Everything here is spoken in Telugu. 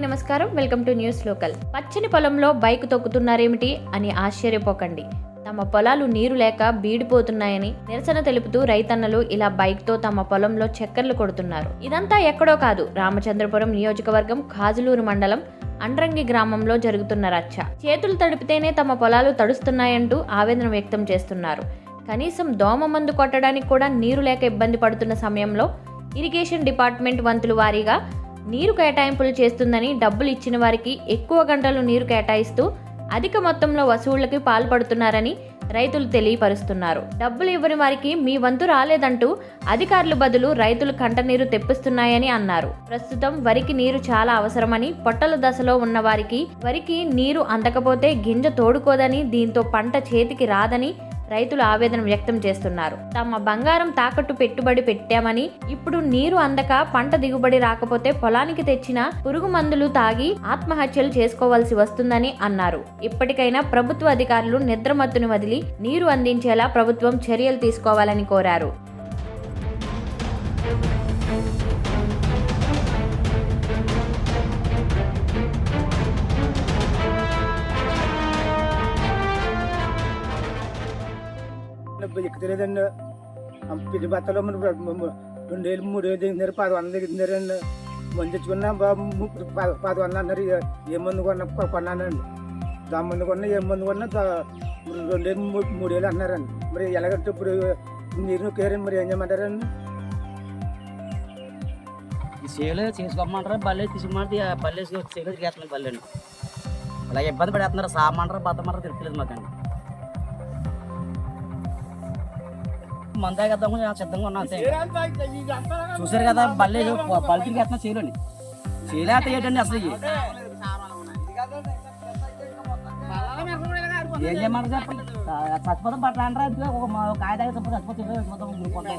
నమస్కారం. Welcome to news local. పచ్చని పొలంలో బైక్ తొక్కుతున్నారేమిటి అని ఆశ్చర్యపోకండి. తమ పొలాలు నీరు లేక బీడిపోతున్నాయని నిరసన తెలుపుతూ రైతన్నలు ఇలా బైక్తో తమ పొలంలో చక్కర్లు కొడుతున్నారు. ఇదంతా ఎక్కడో కాదు. రామచంద్రపురం నియోజకవర్గం కాజులూరు మండలం అండ్రంగి గ్రామంలో జరుగుతున్న రచ్చ. చేతులు తడిపితేనే తమ పొలాలు తడుస్తున్నాయంటూ ఆవేదన వ్యక్తం చేస్తున్నారు. కనీసం దోమ మందు కొట్టడానికి కూడా నీరు లేక ఇబ్బంది పడుతున్న సమయంలో ఇరిగేషన్ డిపార్ట్మెంట్ వంతులు వారీగా నీరు కేటాయింపులు చేస్తుందని డబ్బులు ఇచ్చిన వారికి ఎక్కువ గంటలు నీరు కేటాయిస్తూ అధిక మొత్తంలో వసూళ్ళకి పాల్పడుతున్నారని రైతులు తెలియపరుస్తున్నారు. డబ్బులు ఇవ్వని వారికి మీ వంతు రాలేదంటూ అధికారులు బదులు రైతులు కంటనీరు తెప్పిస్తున్నాయని అన్నారు. ప్రస్తుతం వరికి నీరు చాలా అవసరమని పొట్టల దశలో ఉన్న వారికి వరికి నీరు అందకపోతే గింజ తోడుకోదని దీంతో పంట చేతికి రాదని రైతులు ఆవేదన వ్యక్తం చేస్తున్నారు. తమ బంగారం తాకట్టు పెట్టుబడి పెట్టామని ఇప్పుడు నీరు అందక పంట దిగుబడి రాకపోతే పొలానికి తెచ్చిన పురుగు మందులు తాగి ఆత్మహత్యలు చేసుకోవాల్సి వస్తుందని అన్నారు. ఇప్పటికైనా ప్రభుత్వ అధికారులు నిద్రమత్తును వదిలి నీరు అందించేలా ప్రభుత్వం చర్యలు తీసుకోవాలని కోరారు. ఎక్కుతలేదండి తెలియదండి బత్తలో మన రెండేళ్ళు మూడేళ్ళు దిగుతున్నారు పది వందలు దిగుతున్నారండి మందు తెచ్చుకున్నా బాబు ప- పది వందలు అన్నారు ఏ- మందు కొన్నా కొన్నానండి. దా మందు కొన్నా ఏ మందు కొన్నా రెండేళ్ళు మూడేళ్ళు అన్నారండి. మరి ఎలాగంటే ఇప్పుడు నీరు నొక్కారండి మరి ఏం చేయమంటారండి? సేలు చేసుకోమంటారు బల్లే తీసుకోమంటే బల్లేసి సేలు చేస్తున్నాయి బల్లేని. ఇలా ఇబ్బంది పడేస్తున్నారు సామంటారా బతమంటారా తెలియలేదు మాకండి. ఒక మందా కదా కొంచెం సిద్ధంగా ఉన్నాం చూసారు కదా బల్లే బల్లికి వేస్తున్నా చేయలేండి చేయలేక ఏంటండి అసలు ఏం చేయమంటారు చెప్పండి? చచ్చిపోతాం పట్ల అంటారా? ఒక కాయ దగ్గర చచ్చిపోతే చచ్చిపోతే